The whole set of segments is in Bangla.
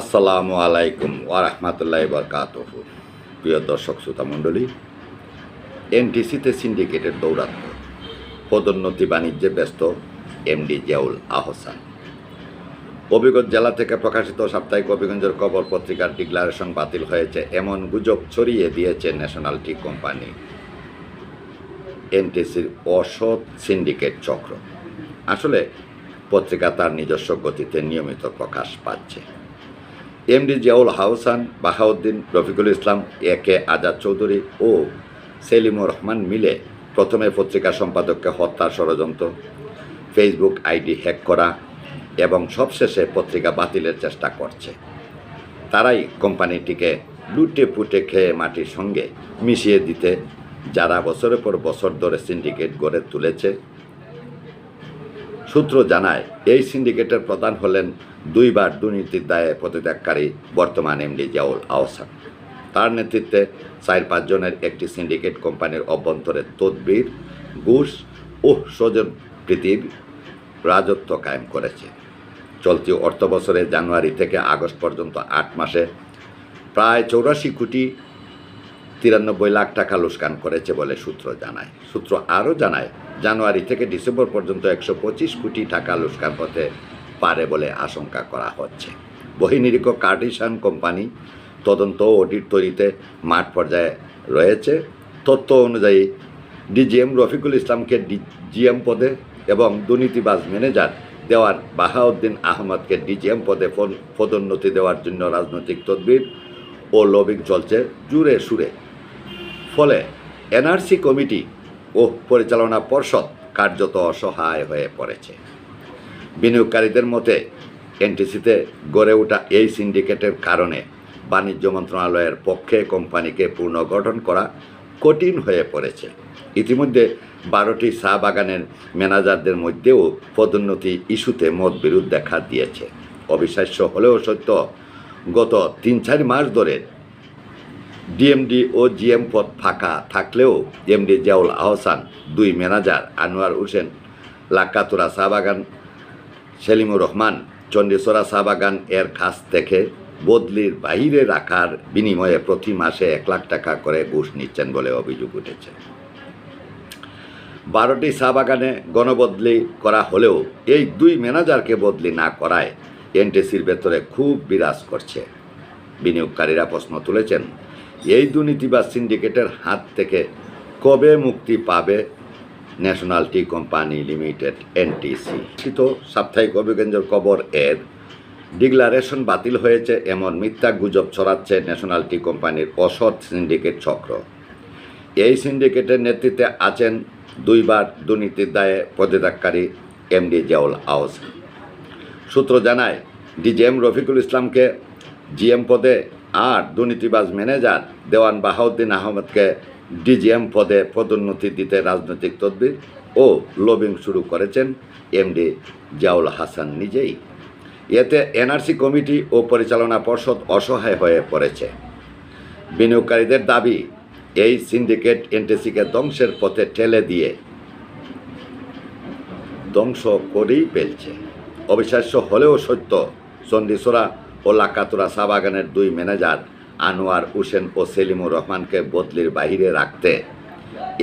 আসসালামু আলাইকুম ওয়ারহমতুল্লাহ বরকাত প্রিয় দর্শক, শ্রোতা মণ্ডলী এনটিসিতে সিন্ডিকেটের দৌরাত্ম পদোন্নতি বাণিজ্যে ব্যস্ত এমডি জিয়াউল আহসান। অভিজ্ঞ জেলা থেকে প্রকাশিত সাপ্তাহিক অভিগঞ্জের কবর পত্রিকার ডিক্লারেশন বাতিল হয়েছে। এমন গুজব ছড়িয়ে দিয়েছে ন্যাশনাল টি কোম্পানি। এনটিসির অসৎ সিন্ডিকেট চক্র। আসলে পত্রিকা তার নিজস্ব গতিতে নিয়মিত প্রকাশ পাচ্ছে। MD Ziaul Hausan Bahauddin Rafiqul Islam A K Azad Chowdhury ও সেলিমুর রহমান মিলে প্রথমে পত্রিকা সম্পাদককে হত্যা ষড়যন্ত্র ফেসবুক আইডি হ্যাক করা এবং সবশেষে পত্রিকা বাতিলের চেষ্টা করছে। তারাই কোম্পানিটিকে লুটে পুটে খেয়ে মাটির সঙ্গে মিশিয়ে দিতে যারা বছরের পর বছর ধরে সিন্ডিকেট গড়ে তুলেছে সূত্র জানায়, এই সিন্ডিকেটের প্রধান হলেন দুইবার দুর্নীতির দায়ে পদত্যাগকারী বর্তমান এমডি জিয়াউল আহসান। তার নেতৃত্বে চার পাঁচজনের একটি সিন্ডিকেট কোম্পানির অভ্যন্তরে তদবির, ঘুষ ও স্বজন প্রীতির রাজত্ব কায়েম করেছে। চলতি অর্থ বছরে জানুয়ারি থেকে আগস্ট পর্যন্ত আট মাসে প্রায় চৌরাশি কোটি তিরানব্বই লাখ টাকা লোসকান করেছে বলে সূত্র জানায়। সূত্র আরও জানায়, জানুয়ারি থেকে ডিসেম্বর পর্যন্ত একশো পঁচিশ কোটি টাকা লোসকান হতে পারে বলে আশঙ্কা করা হচ্ছে। বহিনিরীক্ষ কার্ডিশান কোম্পানি তদন্ত অডিট তৈরিতে মাঠ পর্যায়ে রয়েছে। তথ্য অনুযায়ী, ডিজিএম রফিকুল ইসলামকে ডিজিএম পদে এবং দুর্নীতিবাজ ম্যানেজার দেওয়ার বাহাউদ্দিন আহমদকে ডিজিএম পদে পদোন্নতি দেওয়ার জন্য রাজনৈতিক তদবির ও লবিং চলছে জুড়ে সুরে ফলে এনআরসি কমিটি ও পরিচালনা পর্ষদ কার্যত অসহায় হয়ে পড়েছে। বিনিয়োগকারীদের মতে, এনটিসিতে গড়ে ওঠা এই সিন্ডিকেটের কারণে বাণিজ্য মন্ত্রণালয়ের পক্ষে কোম্পানিকে পুনর্গঠন করা কঠিন হয়ে পড়েছে। ইতিমধ্যে বারোটি চা বাগানের ম্যানেজারদের মধ্যেও পদোন্নতি ইস্যুতে মত বিরোধ দেখা দিয়েছে। অবিশ্বাস্য হলেও সত্য, গত তিন চার মাস ধরে ডিএমডি ও জিএম পদ ফাঁকা থাকলেও এমডি জিয়াউল আহসান দুই ম্যানেজার আনোয়ার হোসেন, লাক্কাতুরা চা বাগান সেলিমুর রহমান চণ্ডীচড়া চা বাগান এর কাছ থেকে বদলির বাইরে রাখার বিনিময়ে প্রতি মাসে এক লাখ টাকা করে ঘুষ নিচ্ছেন বলে অভিযোগ উঠেছে। বারোটি বাগানে গণবদলি করা হলেও এই দুই ম্যানেজারকে বদলি না করায় এনটিসির ভেতরে খুব বিরাজ করছে। বিনিয়োগকারীরা প্রশ্ন তুলেছেন এই দুর্নীতি বা সিন্ডিকেটের হাত থেকে কবে মুক্তি পাবে national tea company limited, NTC? তো সাপ্তাহিক অভিজ্ঞান কবর এর। ডিক্লারেশন বাতিল হয়েছে, এমন মিথ্যা গুজব ছড়াচ্ছে ন্যাশনাল টি কোম্পানির অসৎ সিন্ডিকেট চক্র। এই সিন্ডিকেটের নেতৃত্বে আছেন দুইবার দুর্নীতির দায়ে পদত্যাগকারী এমডি জিয়াউল আহসান সূত্র জানায়, ডিজিএম রফিকুল ইসলামকে জিএম পদে আর দুর্নীতিবাজ ম্যানেজার দেওয়ান বাহাউদ্দিন আহমদকে ডিজিএম পদে পদোন্নতি দিতে রাজনৈতিক তদবির ও লবিং শুরু করেছেন এমডি জিয়াউল হাসান নিজেই। এতে এনআরসি কমিটি ও পরিচালনা পর্ষদ অসহায় হয়ে পড়েছে। বিনিয়োগকারীদের দাবি, এই সিন্ডিকেট এনটিসিকে ধ্বংসের পথে ঠেলে দিয়ে ধ্বংস করেই ফেলছে। অবিশ্বাস্য হলেও সত্য চণ্ডীচড়া ও লাকাতুরা চা বাগানের দুই ম্যানেজার, আনোয়ার হোসেন ও সেলিমুর রহমানকে বদলির বাইরে রাখতে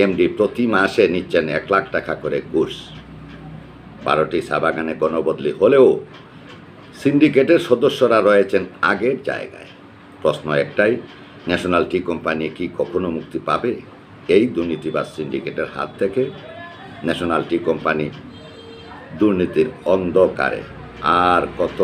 এমডি প্রতি মাসে নিচ্ছেন এক লাখ টাকা করে ঘুষ। বারোটি চা বাগানে গণবদলি হলেও সিন্ডিকেটের সদস্যরা রয়েছেন আগের জায়গায়। প্রশ্ন একটাই, ন্যাশনাল টি কোম্পানি কি কখনো মুক্তি পাবে? এই দুর্নীতিবাজ সিন্ডিকেটের হাত থেকে ন্যাশনাল টি কোম্পানি দুর্নীতির অন্ধকারে আর কত